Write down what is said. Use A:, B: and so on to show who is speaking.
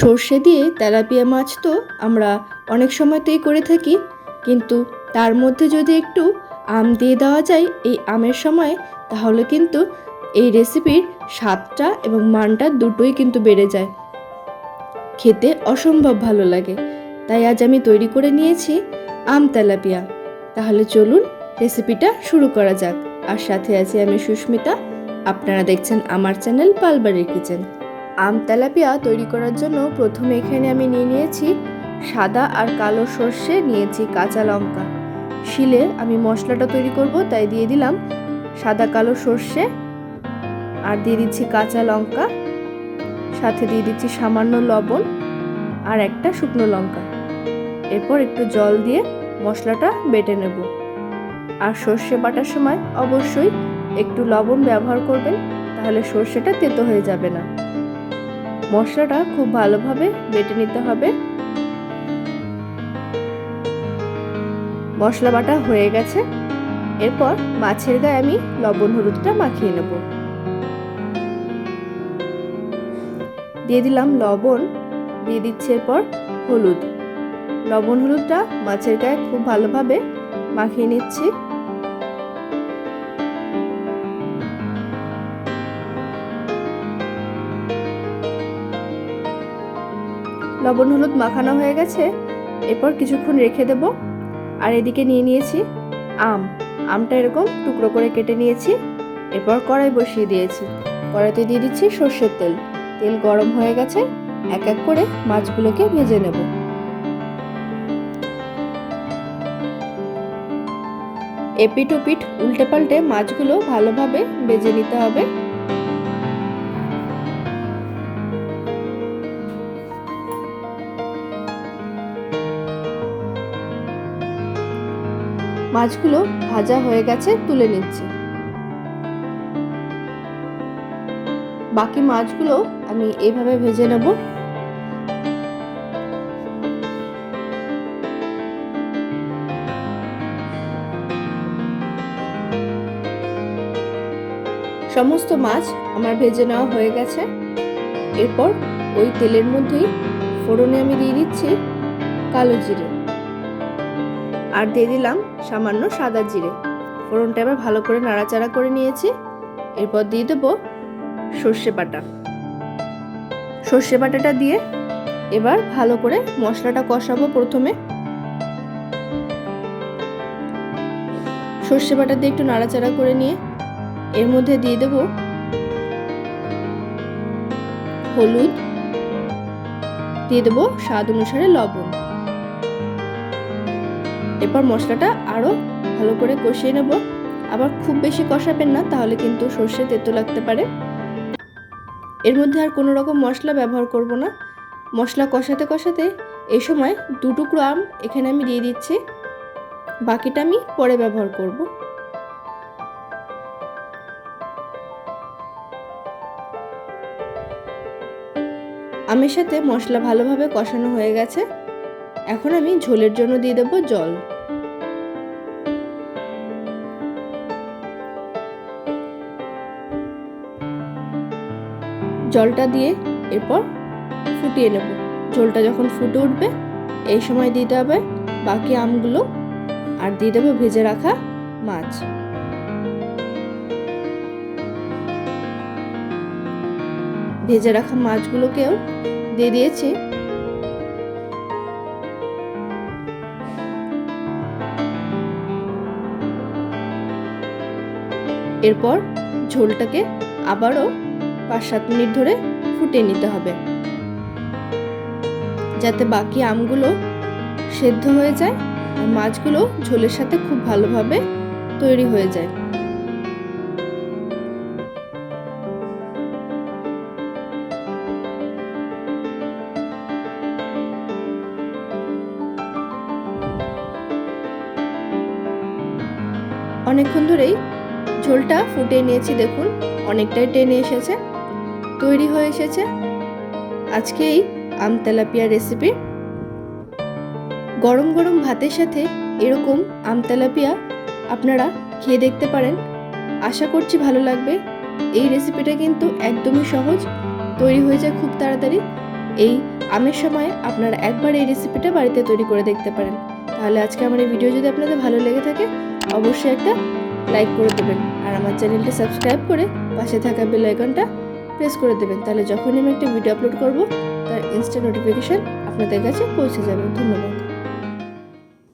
A: সর্ষে দিয়ে তেলাপিয়া মাছ তো আমরা অনেক সময়তেই করে থাকি, কিন্তু তার মধ্যে যদি একটু আম দিয়ে দেওয়া যায় এই আমের সময়, তাহলে কিন্তু এই রেসিপির স্বাদটা এবং মানটা দুটোই কিন্তু বেড়ে যায়। খেতে অসম্ভব ভালো লাগে, তাই আজ আমি তৈরি করে নিয়েছি আম তেলাপিয়া। তাহলে চলুন রেসিপিটা শুরু করা যাক। আর সাথে আছি আমি সুস্মিতা, আপনারা দেখছেন আমার চ্যানেল পালবাড়ির কিচেন। আম তেলাপিয়া তৈরি করার জন্য প্রথমে এখানে আমি নিয়ে নিয়েছি সাদা আর কালো সর্ষে, নিয়েছি কাঁচা লঙ্কা। শিলে আমি মশলাটা তৈরি করব, তাই দিয়ে দিলাম সাদা কালো সর্ষে আর দিয়ে দিচ্ছি কাঁচা লঙ্কা। সাথে দিয়ে দিচ্ছি সামান্য লবণ আর একটা শুকনো লঙ্কা। এরপর একটু জল দিয়ে মশলাটা বেটে নেব। আর সর্ষে বাটার সময় অবশ্যই একটু লবণ ব্যবহার করবেন, তাহলে সর্ষেটা তেতো হয়ে যাবে না। মশলাটা খুব ভালোভাবে বেটে নিতে হবে। মশলা বাটা হয়ে গেছে। এরপর মাছের গায়ে আমি লবণ হলুদটা মাখিয়ে নেব। দিয়ে দিলাম লবণ, দিয়ে দিচ্ছে এরপর হলুদ। লবণ হলুদটা মাছের গায়ে খুব ভালোভাবে মাখিয়ে নিচ্ছি। লবণ হলুদ মাখানো হয়ে গেছে। এরপর কিছুক্ষণ রেখে দেব। আর এদিকে নিয়ে নিয়েছি আম। আমটা এরকম টুকরো করে কেটে নিয়েছি। এরপর কড়াই বসিয়ে দিয়েছি। কড়াইতে দিয়ে দিচ্ছি সর্ষের তেল। তেল গরম হয়ে গেছে। এক এক করে মাছগুলোকে ভেজে নেব। এপিট ওপিট উল্টে পাল্টে মাছগুলো ভালোভাবে ভেজে নিতে হবে। মাছগুলো ভাজা হয়ে গেছে, তুলে নিচ্ছি। বাকি মাছগুলো আমি এইভাবে ভেজে নেব। সমস্ত মাছ আমার ভেজে নেওয়া হয়ে গেছে। এরপর ওই তেলের মধ্যেই ফোড়নে আমি দিয়ে দিচ্ছি কালো জিরে। আর দিয়ে দিলাম সামান্য সাদা জিরে। ফোড়নটা এবার ভালো করে নাড়াচাড়া করে নিয়েছি। এরপর দিয়ে দেবো সর্ষে বাটা। সর্ষে বাটাটা দিয়ে এবার ভালো করে মশলাটা কষাবো প্রথমে। সর্ষে বাটা দিয়ে একটু নাড়াচাড়া করে নিয়ে এর মধ্যে দিয়ে দেব হলুদ। দিয়ে দেবো স্বাদ অনুসারে লবণ। এরপর মশলাটা আরও ভালো করে কষিয়ে নেব। আবার খুব বেশি কষাবেন না, তাহলে কিন্তু সর্ষে তেতো লাগতে পারে। এর মধ্যে আর কোনো রকম মশলা ব্যবহার করব না। মশলা কষাতে কষাতে এই সময় দু টুকরো আম এখানে আমি দিয়ে দিচ্ছি। বাকিটা আমি পরে ব্যবহার করব। আমের সাথে মশলা ভালোভাবে কষানো হয়ে গেছে। এখন আমি ঝোলের জন্য দিয়ে দেবো জল। জলটা দিয়ে এরপর ফুটিয়ে নেব। ঝোলটা যখন ফুটে উঠবে, এই সময় দিতে হবে বাকি আমগুলো আর দিয়ে দেবো ভেজে রাখা মাছ। ভেজে রাখা মাছগুলোকেও দিয়ে দিয়েছি এরপর ঝোলটাকে আবারও পাঁচ সাত মিনিট ধরে ফুটিয়ে নিতে হবে। যাতে বাকি আমগুলো সেদ্ধ হয়ে যায় আর মাছগুলো ঝোলের সাথে খুব ভালোভাবে তৈরি হয়ে যায়। অনেকক্ষণ ধরেই ঝোলটা ফুটিয়ে নিয়েছি, দেখুন। অনেকটাই টেনে এসেছে, তৈরি হয়ে এসেছে। আজকে এই আম তেলাপিয়া রেসিপি গরম গরম ভাতের সাথে এরকম আম তেলাপিয়া আপনারা খেয়ে দেখতে পারেন। আশা করছি ভালো লাগবে। এই রেসিপিটা কিন্তু একদমই সহজ, তৈরি হয়ে যায় খুব তাড়াতাড়ি। এই আমের সময় আপনারা একবার এই রেসিপিটা বাড়িতে তৈরি করে দেখতে পারেন। তাহলে আজকে আমার এই ভিডিও যদি আপনাদের ভালো লেগে থাকে, অবশ্যই একটা লাইক করে দেবেন। আর আমার চ্যানেলটি সাবস্ক্রাইব করে পাশে থাকা বেল আইকনটা প্রেস করে দেবেন। তাহলে যখনই আমি একটা ভিডিও আপলোড করব, তার ইনস্ট্যান্ট নোটিফিকেশান আপনাদের কাছে পৌঁছে যাবে। ধন্যবাদ।